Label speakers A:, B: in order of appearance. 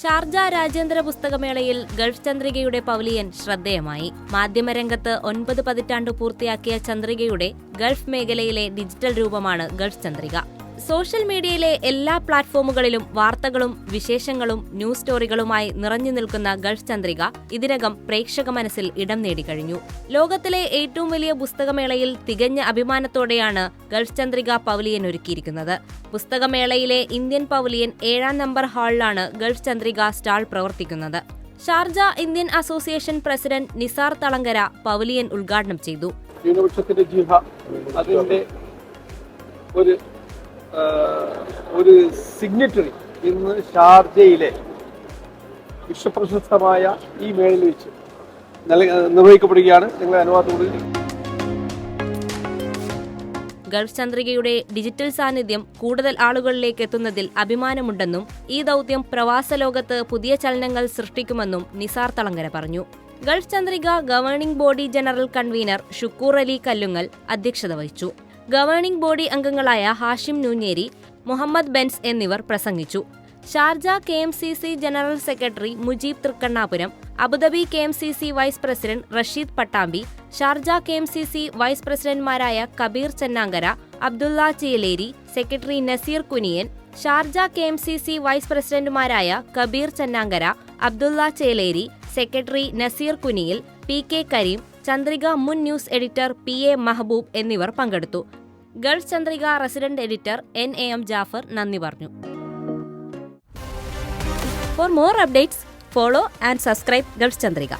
A: Sharjah രാജ്യാന്തര പുസ്തകമേളയിൽ Gulf ചന്ദ്രികയുടെ pavilion ശ്രദ്ധേയമായി. മാധ്യമരംഗത്ത് ഒൻപത് പതിറ്റാണ്ട് പൂർത്തിയാക്കിയ ചന്ദ്രികയുടെ ഗൾഫ് മേഖലയിലെ ഡിജിറ്റൽ രൂപമാണ് ഗൾഫ് ചന്ദ്രിക. സോഷ്യൽ മീഡിയയിലെ എല്ലാ പ്ലാറ്റ്ഫോമുകളിലും വാർത്തകളും വിശേഷങ്ങളും ന്യൂസ് സ്റ്റോറികളുമായി നിറഞ്ഞു നിൽക്കുന്ന ഗൾഫ് ചന്ദ്രിക ഇതിനകം പ്രേക്ഷക മനസ്സിൽ ഇടം നേടിക്കഴിഞ്ഞു. ലോകത്തിലെ ഏറ്റവും വലിയ പുസ്തകമേളയിൽ തികഞ്ഞ അഭിമാനത്തോടെയാണ് ഗൾഫ് ചന്ദ്രിക പവലിയൻ ഒരുക്കിയിരിക്കുന്നത്. പുസ്തകമേളയിലെ ഇന്ത്യൻ പവലിയൻ ഏഴാം നമ്പർ ഹാളിലാണ് ഗൾഫ് ചന്ദ്രിക സ്റ്റാൾ പ്രവർത്തിക്കുന്നത്. Sharjah Indian association president Nizar Thalangara pavilion ഉദ്ഘാടനം ചെയ്തു.
B: ഒരു ഒരു സിഗ്നറ്ററി ഇന്ന് ഷാർജയിലെ വിശ്വപ്രശസ്തമായ ഈ മേളയിൽ വെച്ച് നിർവഹിക്കപ്പെടുകയാണ്. നിങ്ങളെ അനുവാദത്തോട്
A: ഗൾഫ് ചന്ദ്രികയുടെ ഡിജിറ്റൽ സാന്നിധ്യം കൂടുതൽ ആളുകളിലേക്ക് എത്തുന്നതിൽ അഭിമാനമുണ്ടെന്നും ഈ ദൗത്യം പ്രവാസ ലോകത്ത് പുതിയ ചലനങ്ങൾ സൃഷ്ടിക്കുമെന്നും നിസാർ തളങ്കര പറഞ്ഞു. Gulf Chandrika governing body general convener Shukoor Ali Kallungal അധ്യക്ഷത വഹിച്ചു. ഗവേണിംഗ് ബോഡി അംഗങ്ങളായ ഹാഷിം നൂഞ്ഞേരി മുഹമ്മദ് ബെൻസ് എന്നിവർ പ്രസംഗിച്ചു. Sharjah K M C C general secretary Mujeeb Thrikkannapuram Abu Dhabi K M C C vice president Rasheed Pattambi Sharjah K M C C vice പ്രസിഡന്റ്മാരായ Kabeer Chennankara Abdulla Chiyaleri secretary Naseer Kuniyan Sharjah K M C C vice പ്രസിഡന്റുമാരായ Kabeer Chennankara Abdulla Cheleri secretary Naseer Kuniyil P K Kareem Chandrika മുൻ news editor P A Mahboob എന്നിവർ പങ്കെടുത്തു. Gulf Chandrika resident editor N A M Jaffer നന്ദി പറഞ്ഞു. For more updates follow and subscribe Gulf Chandrika.